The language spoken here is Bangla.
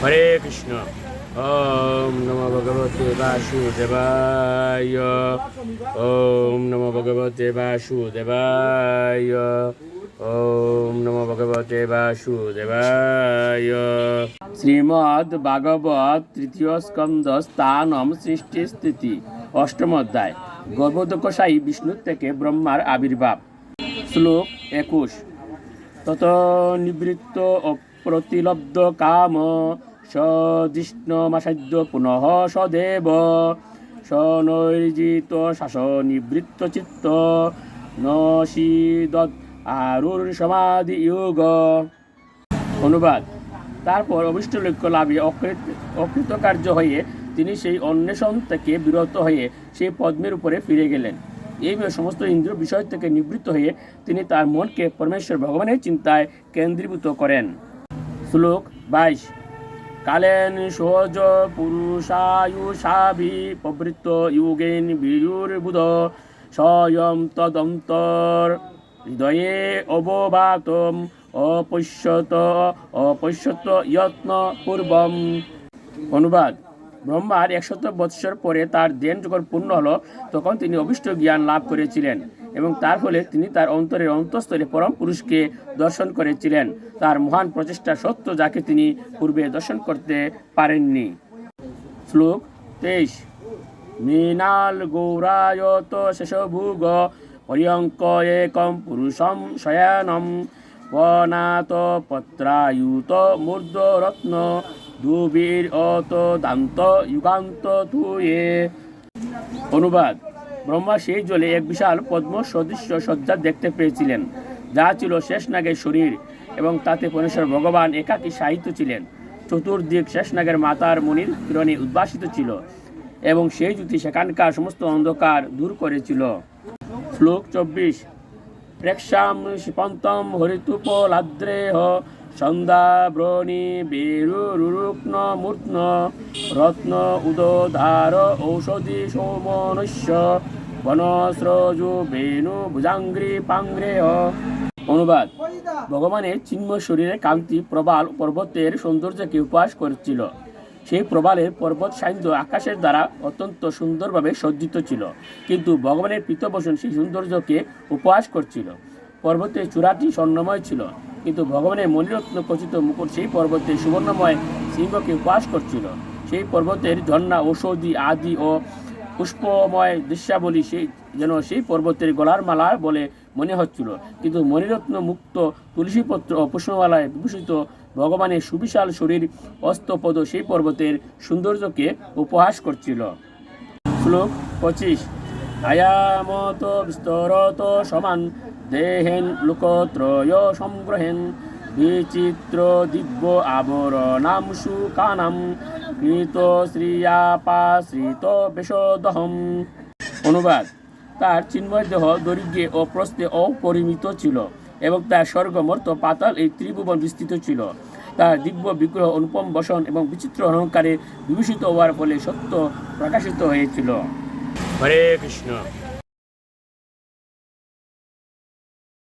হরে কৃষ্ণ। ওম নমো ভগবতে বাসুদেবায়। ওম নমো ভগবতে বাসুদেবায়। ওম নমো ভগবতে বাসুদেবায়। শ্রীমদ্ ভাগবত তৃতীয় স্কন্দ স্থানম সৃষ্টি স্থিতি, অষ্টম অধ্যায়। গর্ভদকশায়ী বিষ্ণুর থেকে ব্রহ্মার আবির্ভাব। শ্লোক একুশ। তত নিবৃত্ত অপ্রতিলব্ধ কাম সদৃষ্ণমাসাদ্য পুনঃ সদেব। সনৈর্জিত শাস নিবৃত্ত চিত্ত নশীদৎ আরুর সমাধি ইয়োগ অনুবাদ। তারপর অভিষ্ট লক্ষ্য লাভে অকৃত, অকৃতকার্য হয়ে তিনি সেই অন্বেষণ থেকে বিরত হয়ে সেই পদ্মের উপরে ফিরে গেলেন। এইভাবে সমস্ত ইন্দ্র বিষয় থেকে নিবৃত্ত হয়ে তিনি তার মনকে পরমেশ্বর ভগবানের চিন্তায় কেন্দ্রীভূত করেন। শ্লোক বাইশ। কালেন সহজ পুরুষায়ুষাভি প্রবৃত্ত যুগেন বীরুর্বুধ স্বয়ং তদন্তর হৃদয়ে অবভাতম অপশ্যত অপশ্যত যত্ন পূর্বম। অনুবাদ। ব্রহ্মার একশত বৎসর পরে তার দেন যখন পূর্ণ হলো, তখন তিনি অভিষ্ট জ্ঞান লাভ করেছিলেন। এবং তার ফলে তিনি তার অন্তরের অন্তঃস্তরে পরম পুরুষকে দর্শন করেছিলেন। তার মহান প্রচেষ্টা সত্য যাকে তিনি পূর্বে দর্শন করতে পারেননি। শ্লোক তেইশ। মৃণাল গৌরায়ত শেষভুগ হরিয়ঙ্ক একম পুরুষম শয়ানম বনাত পত্রায়ুত মূর্ধরত্ন দুবীর অত দান্ত যুগান্ত তুয়ে অনুবাদ। ব্রহ্মা সেই জলে এক বিশাল পদ্ম সদৃশ্য সজ্জা দেখতে পেয়েছিলেন, যা ছিল শেষনাগের শরীর এবং তাতে পরমেশ্বর ভগবান একাকী সাহিত্য ছিলেন। চতুর্দিক শেষনাগের মাতার মনির কিরণে উদ্ভাসিত ছিল এবং সেই জ্যোতি সেখানকার সমস্ত অন্ধকার দূর করেছিল। শ্লোক চব্বিশ, প্রেক্ষাম শিপন্তম হরিতুপ লাদ্রেহ সন্ধ্যা ব্রণী বেরুরুক্ন মূর্ত্ন, রত্ন উদধার ঔষধি সৌমনস্য বনস্রজু বেণু ভুজাঙ্গ্রি পাঙ্গ্রেহ অনুবাদ, ভগবানের চিন্ময় শরীরের কান্তি প্রবাল পর্বতের সৌন্দর্যকে উপহাস করেছিল। সেই প্রবালের পর্বত সান্ধ্য আকাশের দ্বারা অত্যন্ত সুন্দরভাবে সজ্জিত ছিল। কিন্তু ভগবানের পৃতবসন সেই সৌন্দর্যকে উপহাস করছিল। পর্বতের চূড়াটি স্বর্ণময় ছিল। কিন্তু ভগবানের মণিরত্ন খচিত মুকুট সেই পর্বতের সুবর্ণময় সিংহকে উপহাস করছিল। সেই পর্বতের ঝর্ণা, ঔষধি, আদি ও পুষ্পময় দৃশ্যাবলী সেই যেন সেই পর্বতের গলার মালা বলে মনে হচ্ছিল। কিন্তু মণিরত্ন মুক্ত তুলসীপত্র ও পুষ্পমালায় বিভূষিত ভগবানের সুবিশাল শরীর অস্তপদ সেই পর্বতের সৌন্দর্যকে উপহাস করছিল। শ্লোক পঁচিশ। আয়ামত বিস্তরত সমান দেহেন লোকত্রয় সংগ্রহেন বিচিত্র দিব্য আবরণাম সুকানাম কৃত শ্রিয়াপাশ্রিত বেশদহম অনুবাদ তার চিন্ময় দেহ দৈর্ঘ্যে ও প্রস্থে অপরিমিত ছিল এবং তার স্বর্গমর্ত পাতাল এই ত্রিভুবন বিস্তৃত ছিল। তার দিব্য বিগ্রহ অনুপম বসন এবং বিচিত্র অলঙ্কারে বিভূষিত হওয়ার ফলে সত্য প্রকাশিত হয়েছিল। হরে কৃষ্ণ।